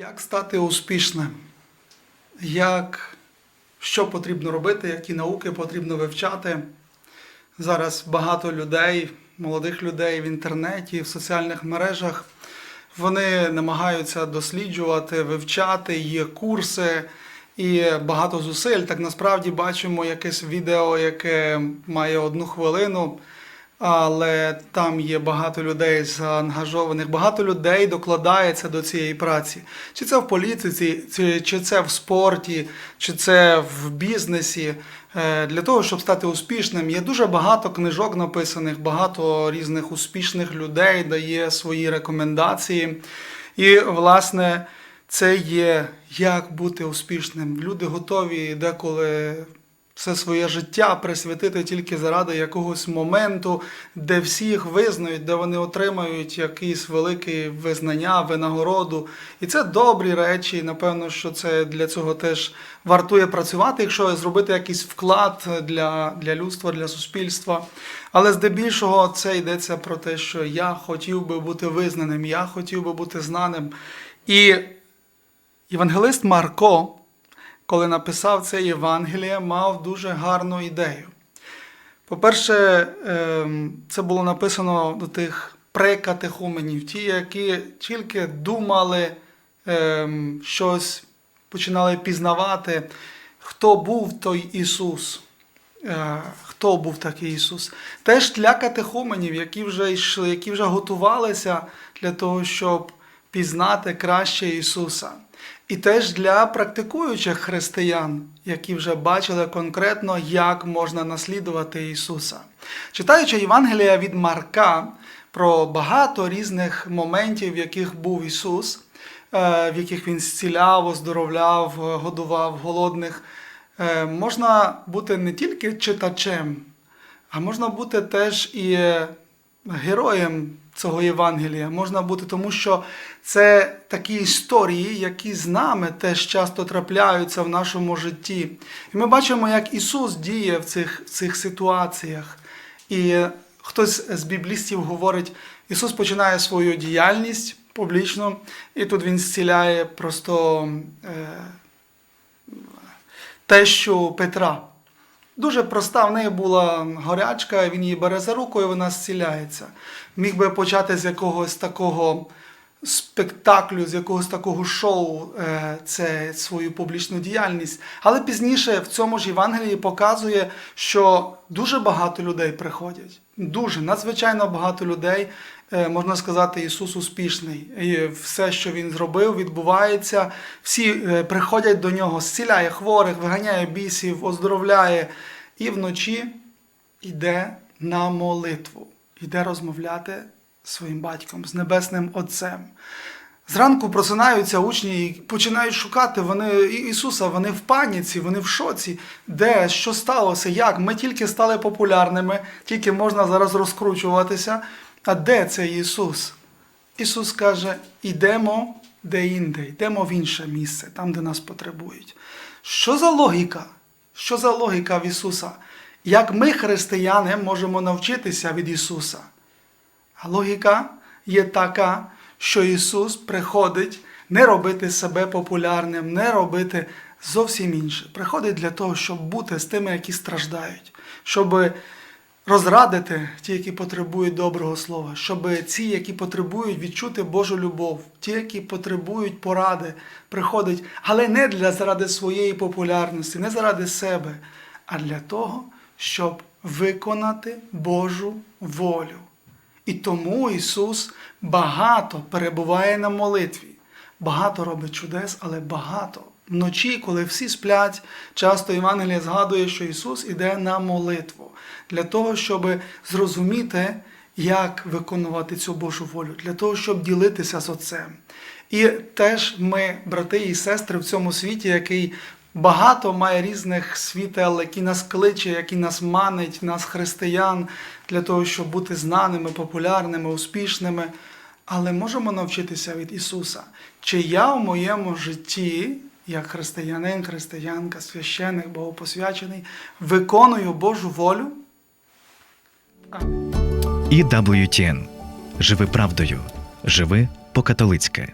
Як стати успішним? Як, що потрібно робити, які науки потрібно вивчати? Зараз багато людей, молодих людей в інтернеті, в соціальних мережах, вони намагаються досліджувати, вивчати, є курси і багато зусиль. Так насправді бачимо якесь відео, яке має одну хвилину, але там є багато людей заангажованих, багато людей докладається до цієї праці. Чи це в політиці, чи, це в спорті, чи це в бізнесі. Е, Для того, щоб стати успішним, є дуже багато книжок написаних, багато різних успішних людей дає свої рекомендації. І, власне, це є як бути успішним. Люди готові деколи все своє життя присвятити тільки заради якогось моменту, де всіх визнають, де вони отримають якісь великі визнання, винагороду. І це добрі речі. Напевно, що це для цього теж вартує працювати, якщо зробити якийсь вклад для, для людства, для суспільства. Але здебільшого це йдеться про те, що я хотів би бути визнаним, я хотів би бути знаним. І Євангелист Марко, коли написав це Євангеліє, мав дуже гарну ідею. По-перше, ем, це було написано до тих прекатехуменів, ті, які тільки думали ем, щось, починали пізнавати, хто був той Ісус. Е, Хто був такий Ісус? Теж для катехуменів, які вже йшли, які вже готувалися для того, щоб пізнати краще Ісуса. І теж для практикуючих християн, які вже бачили конкретно, як можна наслідувати Ісуса. Читаючи Євангелія від Марка про багато різних моментів, в яких був Ісус, е, в яких Він зціляв, оздоровляв, годував голодних, е, можна бути не тільки читачем, а можна бути теж і героєм цього Євангелія. Можна бути, тому що це такі історії, які з нами теж часто трапляються в нашому житті. І ми бачимо, як Ісус діє в цих, в цих ситуаціях. І хтось з біблістів говорить, Ісус починає свою діяльність публічно, і тут Він зціляє просто е, тещу Петра. Дуже проста, в неї була горячка, він її бере за руку і вона зціляється. Міг би почати з якогось такого спектаклю, з якогось такого шоу е, це свою публічну діяльність. Але пізніше в цьому ж Євангелії показує, що дуже багато людей приходять. Дуже надзвичайно багато людей. Е, Можна сказати, Ісус успішний. І все, що Він зробив, відбувається. Всі е, приходять до нього, зціляє хворих, виганяє бісів, оздоровляє. І вночі йде на молитву, йде розмовляти своїм батьком, з Небесним Отцем. Зранку просинаються учні і починають шукати вони Ісуса, вони в паніці, вони в шоці. Де, що сталося, як? Ми тільки стали популярними, тільки можна зараз розкручуватися. А де цей Ісус? Ісус каже: йдемо де-інде, йдемо в інше місце, там, де нас потребують. Що за логіка? Що за логіка в Ісуса? Як ми, християни, можемо навчитися від Ісуса? А логіка є така, що Ісус приходить не робити себе популярним, не робити зовсім інше. Приходить для того, щоб бути з тими, які страждають, щоб розрадити ті, які потребують доброго слова, щоб ці, які потребують відчути Божу любов, ті, які потребують поради, приходить, але не для заради своєї популярності, не заради себе, а для того, щоб виконати Божу волю. І тому Ісус багато перебуває на молитві, багато робить чудес, але багато. Вночі, коли всі сплять, часто Євангеліє згадує, що Ісус іде на молитву для того, щоб зрозуміти, як виконувати цю Божу волю, для того, щоб ділитися з Отцем. І теж ми, брати і сестри, в цьому світі, який багато має різних світел, які нас кличе, які нас манить, нас християн, для того, щоб бути знаними, популярними, успішними. Але можемо навчитися від Ісуса, чи я в моєму житті, як християнин, християнка, священик, богопосвячений, виконую Божу волю? Амінь. EWTN. Живи правдою. Живи по-католицьки.